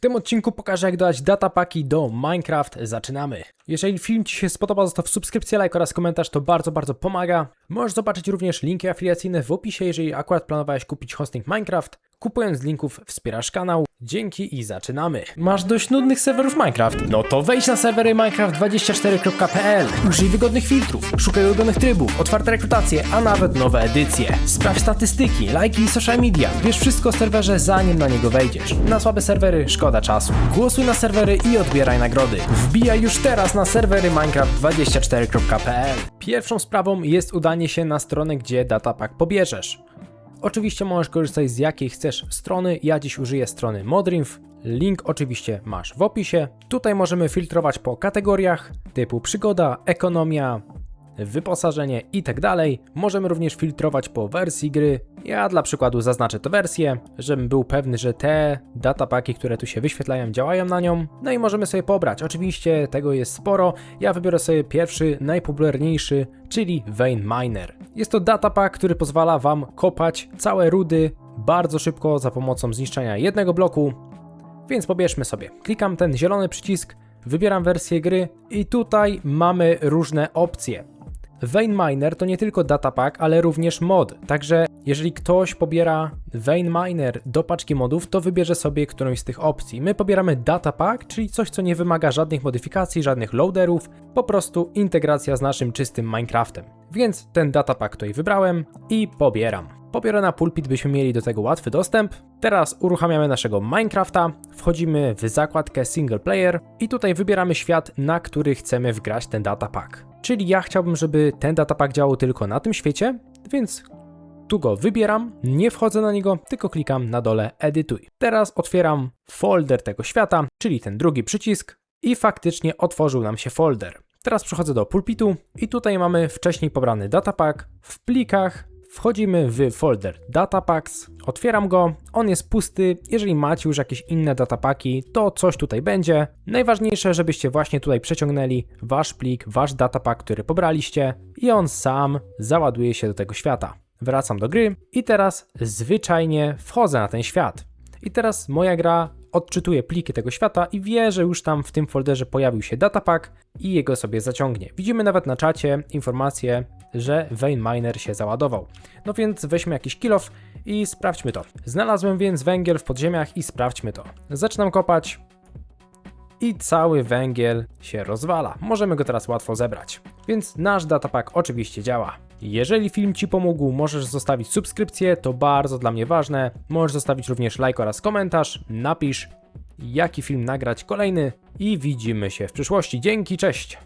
tym odcinku pokażę jak dodać datapaki do Minecraft. Zaczynamy. Jeżeli film Ci się spodobał, zostaw subskrypcję, like oraz komentarz, to bardzo, bardzo pomaga. Możesz zobaczyć również linki afiliacyjne w opisie, jeżeli akurat planowałeś kupić hosting Minecraft. Kupując linków wspierasz kanał. Dzięki i zaczynamy. Masz dość nudnych serwerów Minecraft? No to wejdź na serwery minecraft24.pl. Użyj wygodnych filtrów, szukaj ulubionych trybów, otwarte rekrutacje, a nawet nowe edycje. Sprawdź statystyki, lajki i social media. Wiesz wszystko o serwerze zanim na niego wejdziesz. Na słabe serwery szkoda czasu. Głosuj na serwery i odbieraj nagrody. Wbijaj już teraz na serwery minecraft24.pl. Pierwszą sprawą jest udanie się na stronę, gdzie datapack pobierzesz. Oczywiście możesz korzystać z jakiej chcesz strony. Ja dziś użyję strony Modrinf. Link oczywiście masz w opisie. Tutaj możemy filtrować po kategoriach typu przygoda, ekonomia, wyposażenie i tak. Możemy również filtrować po wersji gry. Ja dla przykładu zaznaczę tę wersję, żebym był pewny, że te datapaki, które tu się wyświetlają, działają na nią. No i możemy sobie pobrać. Oczywiście tego jest sporo. Ja wybiorę sobie pierwszy, najpopularniejszy, czyli Vein Miner. Jest to datapak, który pozwala Wam kopać całe rudy bardzo szybko za pomocą zniszczenia jednego bloku. Więc pobierzmy sobie. Klikam ten zielony przycisk, wybieram wersję gry i tutaj mamy różne opcje. Vein Miner to nie tylko datapack, ale również mod. Także jeżeli ktoś pobiera Vein Miner do paczki modów, to wybierze sobie którąś z tych opcji. My pobieramy datapack, czyli coś, co nie wymaga żadnych modyfikacji, żadnych loaderów, po prostu integracja z naszym czystym Minecraftem. Więc ten datapack tutaj wybrałem i pobieram. Pobiorę na pulpit, byśmy mieli do tego łatwy dostęp. Teraz uruchamiamy naszego Minecrafta, wchodzimy w zakładkę Single Player i tutaj wybieramy świat, na który chcemy wgrać ten datapack. Czyli ja chciałbym, żeby ten datapack działał tylko na tym świecie, więc tu go wybieram, nie wchodzę na niego, tylko klikam na dole edytuj. Teraz otwieram folder tego świata, czyli ten drugi przycisk i faktycznie otworzył nam się folder. Teraz przechodzę do pulpitu i tutaj mamy wcześniej pobrany datapack. W plikach wchodzimy w folder datapacks, otwieram go, on jest pusty. Jeżeli macie już jakieś inne datapaki, to coś tutaj będzie. Najważniejsze, żebyście właśnie tutaj przeciągnęli wasz plik, wasz datapack, który pobraliście i on sam załaduje się do tego świata. Wracam do gry i teraz zwyczajnie wchodzę na ten świat. I teraz moja gra odczytuje pliki tego świata i wie, że już tam w tym folderze pojawił się datapack i jego sobie zaciągnie. Widzimy nawet na czacie informację, że Vein Miner się załadował. No więc weźmy jakiś kilof i sprawdźmy to. Znalazłem więc węgiel w podziemiach i sprawdźmy to. Zaczynam kopać i cały węgiel się rozwala. Możemy go teraz łatwo zebrać. Więc nasz datapack oczywiście działa. Jeżeli film Ci pomógł, możesz zostawić subskrypcję, to bardzo dla mnie ważne. Możesz zostawić również like oraz komentarz, napisz jaki film nagrać kolejny i widzimy się w przyszłości. Dzięki, cześć!